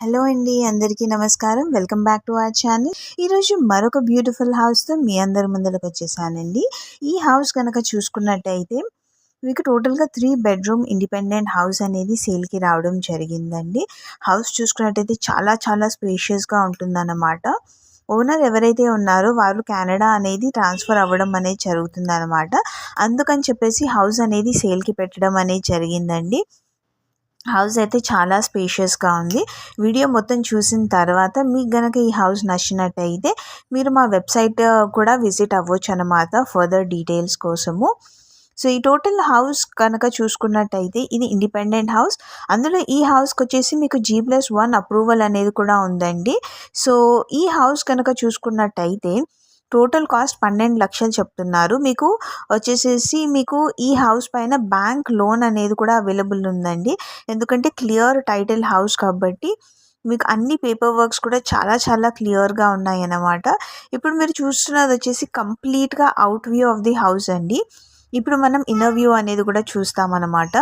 Hello అండి అందరికీ నమస్కారం. Welcome back to our channel ఈరోజు మరొక బ్యూటిఫుల్ హౌస్తో మీ అందరి ముందరకు వచ్చేసానండి. ఈ హౌస్ కనుక చూసుకున్నట్టయితే మీకు టోటల్గా త్రీ బెడ్రూమ్ ఇండిపెండెంట్ హౌస్ అనేది సేల్కి రావడం జరిగిందండి. హౌస్ చూసుకున్నట్టయితే చాలా చాలా స్పేషియస్గా ఉంటుందన్నమాట. ఓనర్ ఎవరైతే ఉన్నారో వారు కెనడా అనేది ట్రాన్స్ఫర్ అవ్వడం అనేది జరుగుతుందన్నమాట. అందుకని చెప్పేసి హౌస్ అనేది సేల్కి పెట్టడం అనేది జరిగిందండి. హౌస్ అయితే చాలా స్పేషియస్గా ఉంది. వీడియో మొత్తం చూసిన తర్వాత మీకు గనక ఈ హౌస్ నచ్చినట్టయితే మీరు మా వెబ్సైట్ కూడా విజిట్ అవ్వచ్చు అనమాట ఫర్దర్ డీటెయిల్స్ కోసము. సో ఈ టోటల్ హౌస్ కనుక చూసుకున్నట్టయితే ఇది ఇండిపెండెంట్ హౌస్ అందులో ఈ హౌస్కి వచ్చేసి మీకు జీ ప్లస్ వన్ అప్రూవల్ అనేది కూడా ఉందండి. సో ఈ హౌస్ కనుక చూసుకున్నట్టయితే టోటల్ కాస్ట్ పన్నెండు లక్షలు చెప్తున్నారు. మీకు వచ్చేసేసి మీకు ఈ హౌస్ పైన బ్యాంక్ లోన్ అనేది కూడా అవైలబుల్ ఉందండి. ఎందుకంటే క్లియర్ టైటిల్ హౌస్ కాబట్టి మీకు అన్ని పేపర్ వర్క్స్ కూడా చాలా చాలా క్లియర్గా ఉన్నాయి అన్నమాట ఇప్పుడు మీరు చూస్తున్నది వచ్చేసి కంప్లీట్గా out view of the house అండి. ఇప్పుడు మనం ఇన్నర్ వ్యూ అనేది కూడా చూస్తామన్నమాట.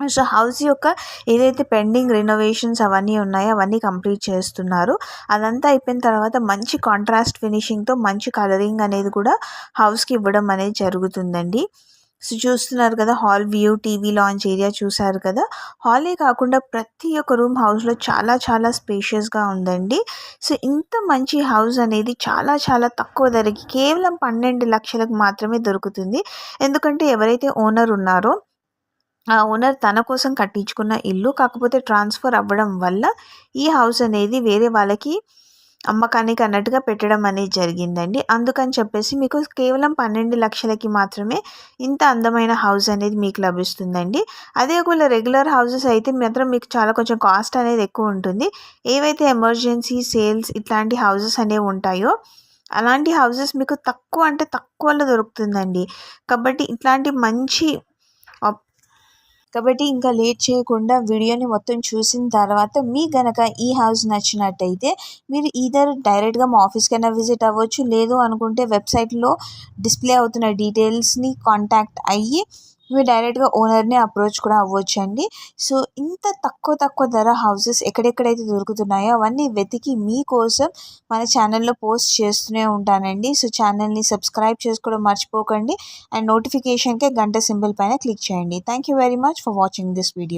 సో హౌస్ యొక్క ఏదైతే పెండింగ్ రినోవేషన్స్ అవన్నీ ఉన్నాయో అవన్నీ కంప్లీట్ చేస్తున్నారు. అదంతా అయిపోయిన తర్వాత మంచి కాంట్రాస్ట్ ఫినిషింగ్తో మంచి కలరింగ్ అనేది కూడా హౌస్కి ఇవ్వడం అనేది జరుగుతుందండి. సో చూస్తున్నారు కదా hall view TV lounge area చూసారు కదా. హాలే కాకుండా ప్రతి ఒక్క రూమ్ హౌస్లో చాలా చాలా స్పేషియస్గా ఉందండి. సో ఇంత మంచి హౌస్ అనేది చాలా చాలా తక్కువ ధరకి కేవలం పన్నెండు లక్షలకు మాత్రమే దొరుకుతుంది. ఎందుకంటే ఎవరైతే ఓనర్ ఉన్నారో ఓనర్ తన కోసం కట్టించుకున్న ఇల్లు కాకపోతే ట్రాన్స్ఫర్ అవ్వడం వల్ల ఈ హౌస్ అనేది వేరే వాళ్ళకి అమ్మకానికి అన్నట్టుగా పెట్టడం అనేది జరిగిందండి. అందుకని చెప్పేసి మీకు కేవలం పన్నెండు లక్షలకి మాత్రమే ఇంత అందమైన హౌస్ అనేది మీకు లభిస్తుందండి. అదే ఒకవేళ రెగ్యులర్ హౌసెస్ అయితే మాత్రం మీకు చాలా కొంచెం కాస్ట్ అనేది ఎక్కువ ఉంటుంది. ఏవైతే ఎమర్జెన్సీ సేల్స్ ఇట్లాంటి హౌసెస్ అనేవి ఉంటాయో అలాంటి హౌసెస్ మీకు తక్కువ అంటే తక్కువలో దొరుకుతుందండి. కాబట్టి ఇట్లాంటి మంచి కాబట్టి ఇంకా లేట్ చేయకుండా వీడియోని మొత్తం చూసిన తర్వాత మీ గనక ఈ హౌస్ నచ్చినట్టయితే మీరు ఈధర్ డైరెక్ట్గా మా ఆఫీస్కైనా విజిట్ అవ్వచ్చు లేదు అనుకుంటే వెబ్సైట్లో డిస్ప్లే అవుతున్న డీటెయిల్స్ని కాంటాక్ట్ అయ్యి మీరు డైరెక్ట్గా ఓనర్ని అప్రోచ్ కూడా అవ్వచ్చండి. సో ఇంత తక్కువ తక్కువ ధర హౌసెస్ ఎక్కడెక్కడైతే దొరుకుతున్నాయో అవన్నీ వెతికి మీకోసం మన ఛానల్లో పోస్ట్ చేస్తూనే ఉంటానండి. సో ఛానల్ని సబ్స్క్రైబ్ చేసుకోవడం మర్చిపోకండి. అండ్ నోటిఫికేషన్కే గంట సింబల్ పైన క్లిక్ చేయండి. Thank you very much for watching this video.